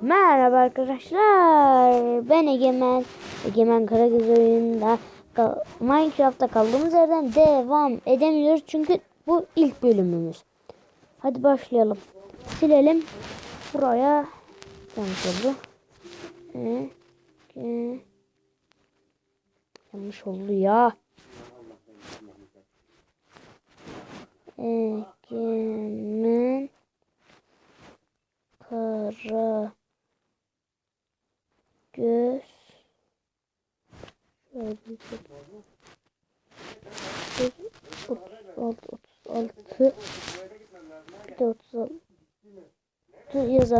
Merhaba arkadaşlar. Ben Egemen. Egemen Karagöz oyununda kal- Minecraft'ta kaldığımız yerden devam edemiyoruz. Çünkü bu ilk bölümümüz. Hadi başlayalım. Silelim. Buraya yanlış oldu. Ee, ee, yanlış oldu ya. Egemen Kara göz şöyle bir otuz altı otuz altı bir de otuz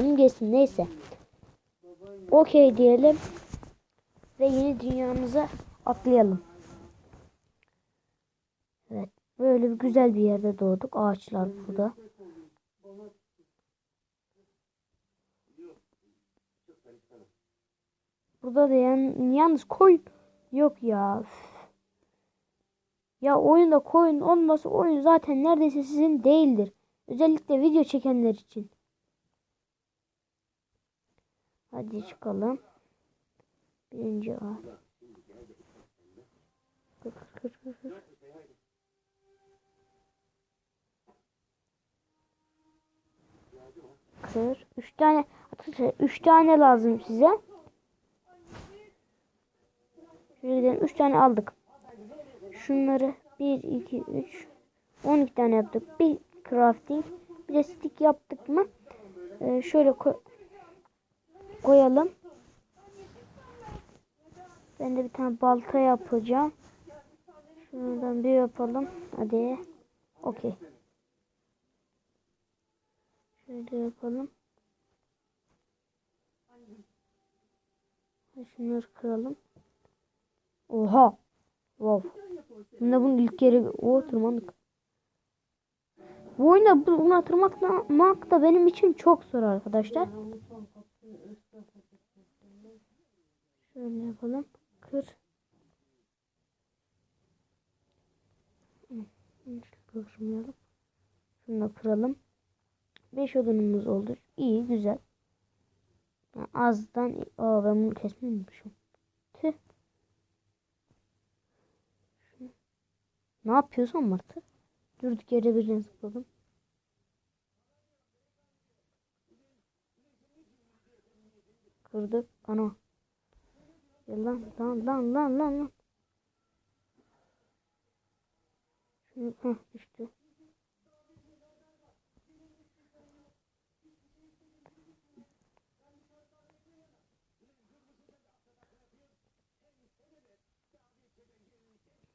altı yazalım geçsin neyse okey diyelim ve yeni dünyamıza atlayalım evet böyle bir güzel bir yerde doğduk ağaçlar burada Burada da yan, yalnız koyun yok ya. Ya oyunda koyun olmasa oyun zaten neredeyse sizin değildir. Özellikle video çekenler için. Hadi çıkalım. Birinci A. Kır, kır, kır, kır. Kır. Üç tane üç tane lazım size. Şöyle gidelim. 3 tane aldık. Şunları 1, 2, 3, 12 tane yaptık. Bir crafting. Bir de stick yaptık mı? Ee, şöyle koy koyalım. Ben de bir tane balta yapacağım. Şuradan bir yapalım. Hadi. Okey. Şöyle yapalım. Şunları kıralım. Oha. Wow. Bunda bunun ilk yeri o tırmandık. Bu oyunda bu- buna tırmanmak da benim için çok zor arkadaşlar. Şöyle yapalım. Kır. Kırmayalım. Şunu da kıralım. 5 odunumuz oldu. İyi güzel. Azdan Aa, ben bunu kesmemişim. Tüh. Ne yapıyorsun Martı? Durduk yere birine zıpladım. Kırdık. Ana. Lan lan lan lan lan lan. Şunu heh, düştü.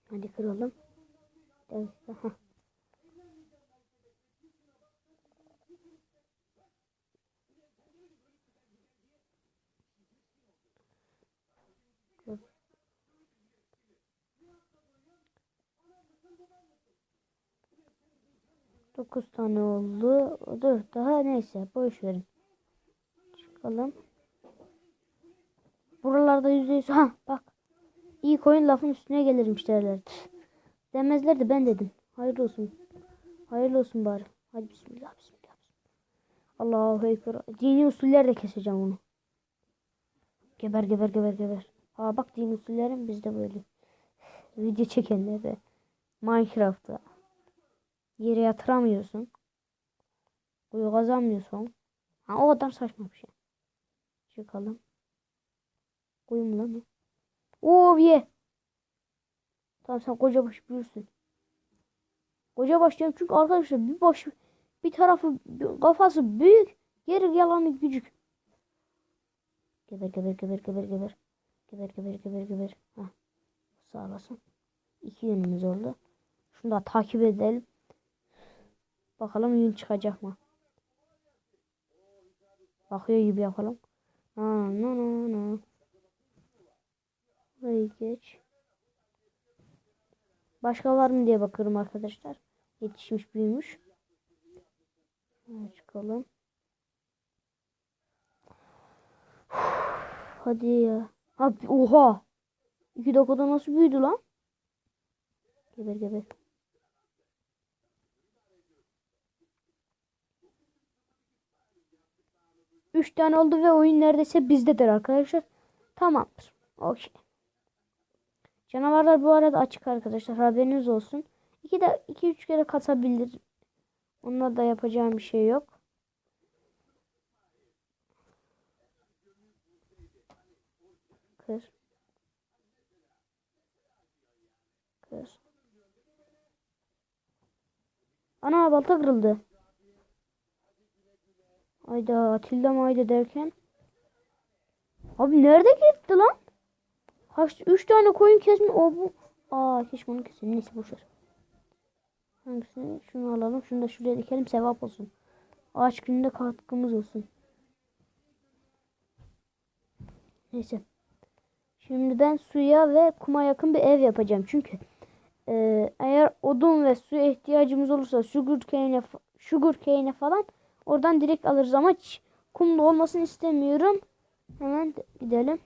Hadi kıralım. Evet. Aha. Dokuz tane oldu. Dur daha neyse boş verin. Çıkalım. Buralarda yüzde yüz. Ha bak. İyi koyun lafın üstüne gelirmiş derler. Demezler de ben dedim. Hayırlı olsun. Hayırlı olsun bari. Hadi bismillah bismillah. Allahu ekber. Dini usullerle keseceğim onu. Geber geber geber geber. Aa bak dini usullerin bizde böyle. Video çekenlerde. Minecraft'ta. Yere yatıramıyorsun. Kuyu kazanmıyorsun. Ha o kadar saçma bir şey. Çıkalım. Kuyu mu lan? Oo ye. Tamam sen koca baş büyürsün. Koca baş diyorum çünkü arkadaşlar bir baş bir tarafı kafası büyük, geri yalanı küçük. Geber geber geber geber geber. Geber geber geber geber. Ha. Sağ olasın. İki yönümüz oldu. Şunu da takip edelim. Bakalım yün çıkacak mı? Bakıyor gibi yapalım. Na na na na. Burayı geç. Başka var mı diye bakıyorum arkadaşlar. Yetişmiş büyümüş. Şuna çıkalım. Hadi ya. Ha, oha. İki dakikada nasıl büyüdü lan? Geber geber. 3 tane oldu ve oyun neredeyse bizdedir arkadaşlar. Tamamdır. Okey. Canavarlar bu arada açık arkadaşlar. Haberiniz olsun. 2 de 2 3 kere kasabilir. Onunla da yapacağım bir şey yok. Kır. Ana balta kırıldı. Ayda Atilla mayda derken. Abi nerede gitti lan? Kaç, üç tane koyun kesmiş. O bu. Aa keşke onu kesin. Neyse boşver. Hangisini? Şunu alalım. Şunu da şuraya dikelim. Sevap olsun. Ağaç gününde katkımız olsun. Neyse. Şimdi ben suya ve kuma yakın bir ev yapacağım. Çünkü e, eğer odun ve suya ihtiyacımız olursa sugar cane, sugar cane falan oradan direkt alırız ama kumda olmasını istemiyorum. Hemen gidelim.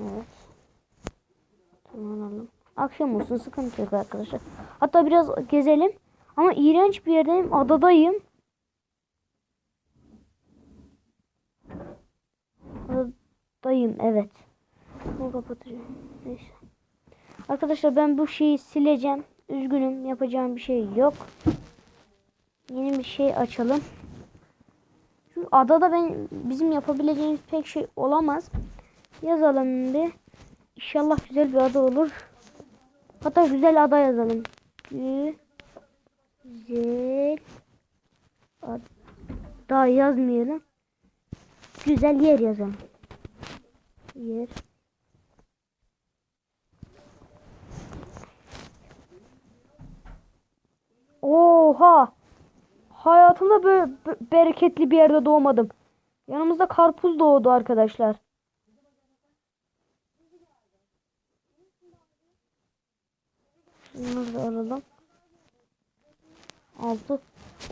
Evet. Tamam. Akşam olsun sıkıntı yok arkadaşlar. Hatta biraz gezelim. Ama iğrenç bir yerdeyim. Adadayım. Adadayım evet. Kapatacağım. Neyse. Arkadaşlar ben bu şeyi sileceğim. Üzgünüm. Yapacağım bir şey yok. Yeni bir şey açalım. Çünkü adada ben bizim yapabileceğimiz pek şey olamaz. Yazalım bir. İnşallah güzel bir ada olur. Hatta güzel ada yazalım. Güzel ada yazmayalım. Güzel yer yazalım. Yer. Oha! Hayatımda böyle bereketli bir yerde doğmadım. Yanımızda karpuz doğdu arkadaşlar. Bunları da alalım. Altı.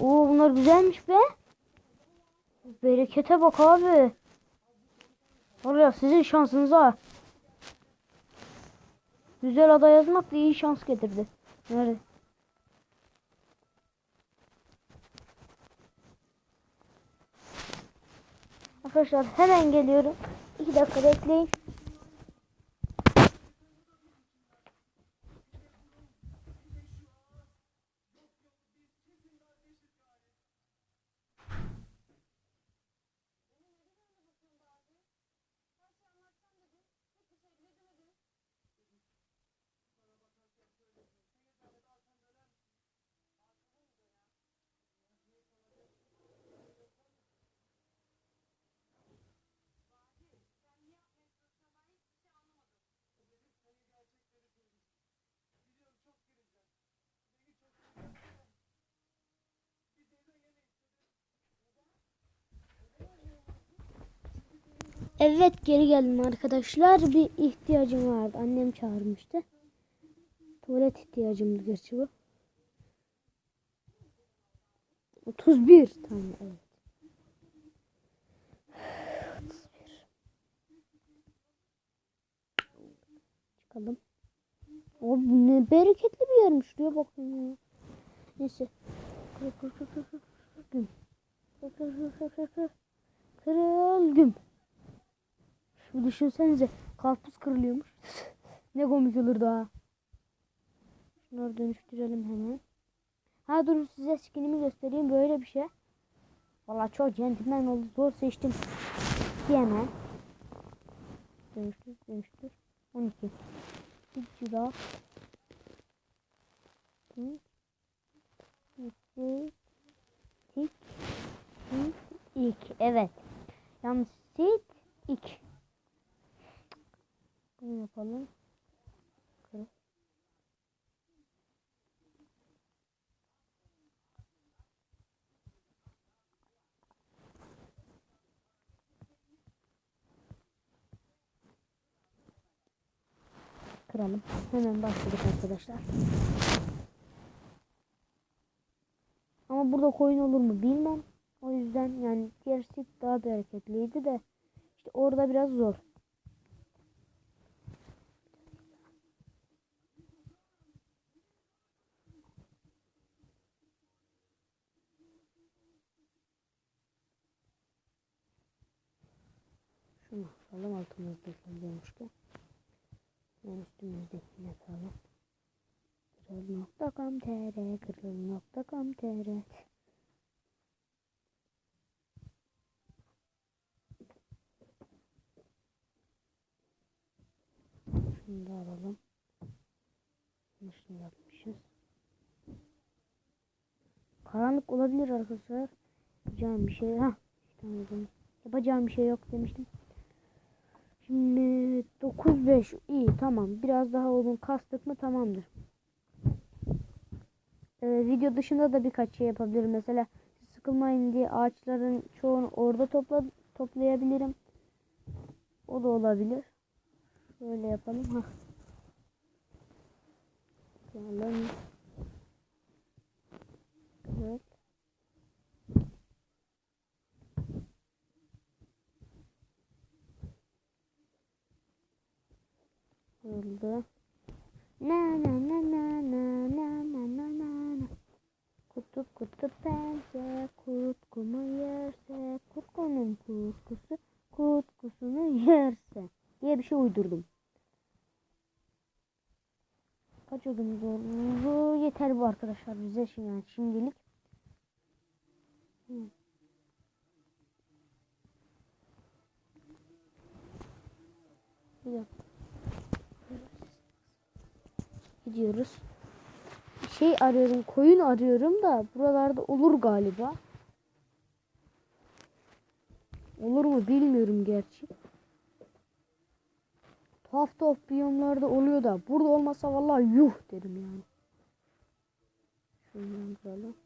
Oo bunlar güzelmiş be. Berekete bak abi. Oraya sizin şansınıza. Güzel ada yazmak da iyi şans getirdi. Nerede? Arkadaşlar hemen geliyorum. 2 dakika bekleyin. Evet geri geldim arkadaşlar. Bir ihtiyacım vardı. Annem çağırmıştı. Tuvalet ihtiyacımdı gerçi bu. 31 tamam evet. 31. Çıkalım. Abi ne bereketli bir yermiş. Şuraya bakın ya. Neyse. Kırıl güm. Şu düşünsenize karpuz kırılıyormuş. ne komik olur daha. Şunları dönüştürelim hemen. Ha dur size skinimi göstereyim böyle bir şey. Valla çok centilmen oldu. Zor seçtim. Hemen. Dönüştür dönüştür. 12. Bir daha. Tik. Tik. Tik. Evet. Yalnız tik. Ik. Bunu yapalım. Kırık. Kıralım. Hemen başladık arkadaşlar. Ama burada koyun olur mu bilmem. O yüzden yani gerisi daha bereketliydi de işte orada biraz zor. Şunu alalım altımızda kalıyormuşken. Yani üstümüzdekini atalım. Kırıl.com.tr Kırıl.com.tr Şunu da alalım. Yanlışını yapmışız. Karanlık olabilir arkadaşlar. Yapacağım bir şey. Ha. Yapacağım bir şey yok demiştim. Şimdi 9-5 iyi tamam. Biraz daha odun kastık mı tamamdır. Ee, video dışında da birkaç şey yapabilirim. Mesela sıkılmayın diye ağaçların çoğunu orada topla toplayabilirim. O da olabilir. Şöyle yapalım. Ha. Evet. Oldu. Na na na na na na na na na na. Kutu kutu pense kutkumu yerse kutkunun kutkusu kutkusunu yerse diye bir şey uydurdum. Kaç odunumuz oldu? Yeter bu arkadaşlar bize şimdi yani şimdilik. Bir dakika. Gidiyoruz. Şey arıyorum, koyun arıyorum da buralarda olur galiba. Olur mu bilmiyorum gerçi. Tuhaf tuhaf biyomlarda oluyor da burada olmasa vallahi yuh derim yani. Şundan kıralım.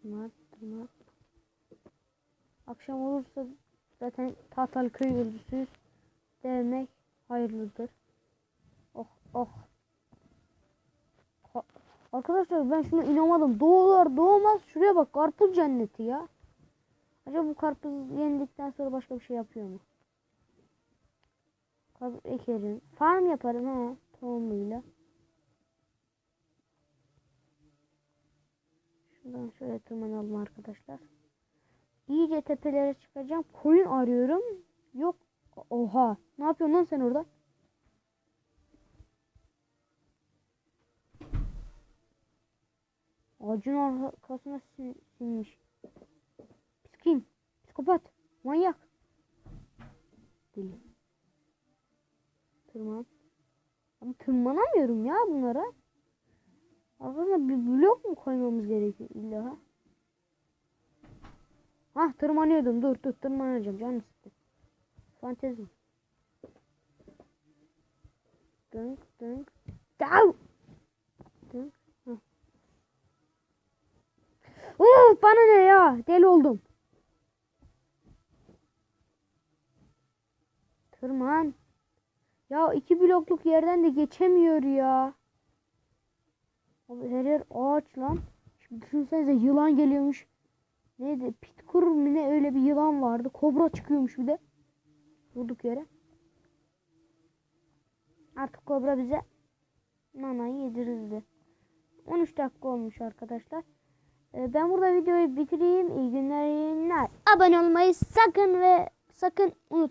Smart, smart. Akşam olursa zaten Tahtalı köy yolcusuyuz demek hayırlıdır. Oh oh. Arkadaşlar ben şunu inanamadım. Doğular doğmaz. Şuraya bak karpuz cenneti ya. Acaba bu karpuz yendikten sonra başka bir şey yapıyor mu? Karpuz ekerim. Farm yaparım ha tohumuyla. Şuradan şöyle tırmanalım arkadaşlar. İyice tepelere çıkacağım. Koyun arıyorum. Yok. Oha. Ne yapıyorsun lan sen orada? Ağacın arkasına sin- sinmiş. Psikin. Psikopat. Manyak. Deli. Tırman. Ama tırmanamıyorum ya bunlara. Arkasına bir blok mu koymamız gerekiyor illa ha? Tırmanıyordum. Dur dur tırmanacağım. Canım sıktı. Fantezi. Dönk dönk. Dav. Dönk. Uf bana ne ya? Deli oldum. Tırman. Ya iki blokluk yerden de geçemiyor ya. Abi her yer ağaç lan. Şimdi düşünsenize yılan geliyormuş. Neydi? Pitkur mu ne öyle bir yılan vardı. Kobra çıkıyormuş bir de. Vurduk yere. Artık kobra bize nanayı yedirildi. 13 dakika olmuş arkadaşlar. Ee, Ben burada videoyu bitireyim. İyi günler, iyi günler. Abone olmayı sakın ve sakın unutmayın.